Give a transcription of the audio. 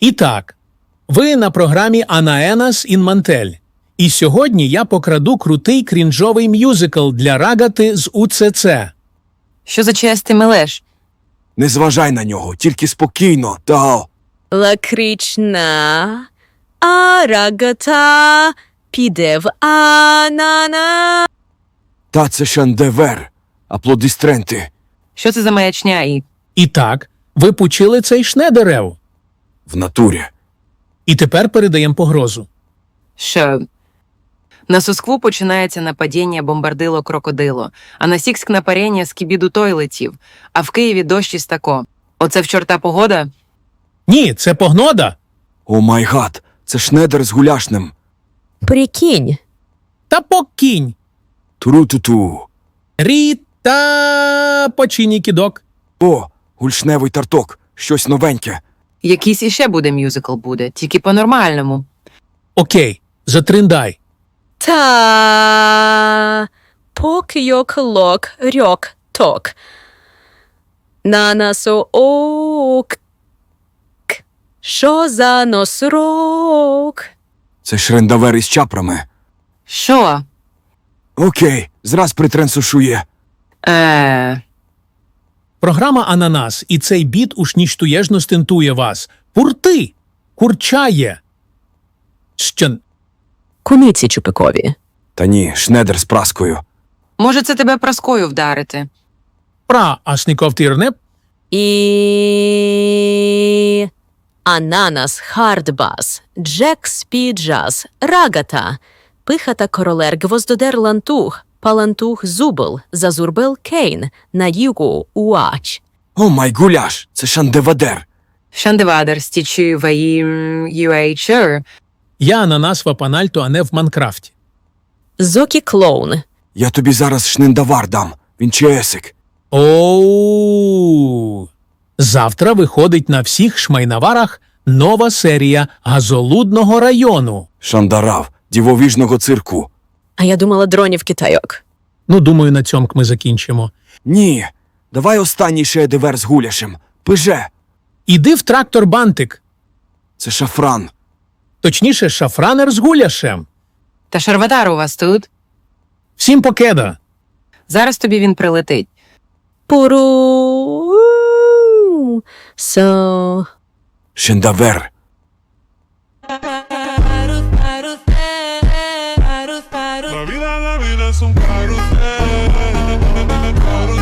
І так, ви на програмі Анаенас Інмантель. І сьогодні я покраду крутий крінжовий мюзикл для рагати з УЦЦ. Що за честь ти мелеш? Не зважай на нього, тільки спокійно, та. Лакрична арагата піде в анана. Та це шандевер. Аплодистренти. Що це за маячня і. І так, ви почили цей шнедерев. В натурі. І тепер передаємо погрозу. Що? На Соскву починається нападіння бомбардило крокодило, а на Сікск напарення з кібіду той летів, а в Києві дощ із тако. Оце в чорта погода? Ні, це погнода. О май гад, це шнедер з гуляшним. Прикинь, Та покінь. Туру-ту-ту. Ріта почині кідок. О, гульшневий тарток. Щось новеньке. Якийсь іще буде мюзикл буде, тільки по-нормальному. Окей, затриндай. та пок йок лок рьок ток. Нанасо ок. Що за носорог? Це шрендавер із чапрами. Що? Окей, зраз притренсушує. Е, Програма Ананас і цей біт уж ніштуєжно стентує вас. Пурти! Курчає. Що? Куниці чупикові. Та ні, шнедер з праскою. може, це тебе праскою вдарити? Пра асніков тирне? І Ананас Хардбас, Джек Спіджас, Рагата, Пихата Королер Гвоздодер Лантух, Палантух Зубл, Зазурбел Кейн, Наюгу Уач. О май гуляш, це шандевадер. Шандевадер стічі ваїм юейчер. Я Ананас в Апанальто, а не в Манкрафті. Зокі Клоун, Я тобі зараз шниндавар дам. Він чесик. Оу. Завтра виходить на всіх шмайнаварах нова серія газолудного району. Шандарав, дівовіжного цирку. А я думала дронів китайок. Ну, думаю, на цьому ми закінчимо. Ні. Давай останній шедевер з гуляшем. Пиже. Іди в трактор бантик. Це шафран. Точніше, шафранер з гуляшем. Та шарватар у вас тут. Всім покеда. Зараз тобі він прилетить. Пуру. So, Шендавер. La vida, la vida es un carrusel. carrusel.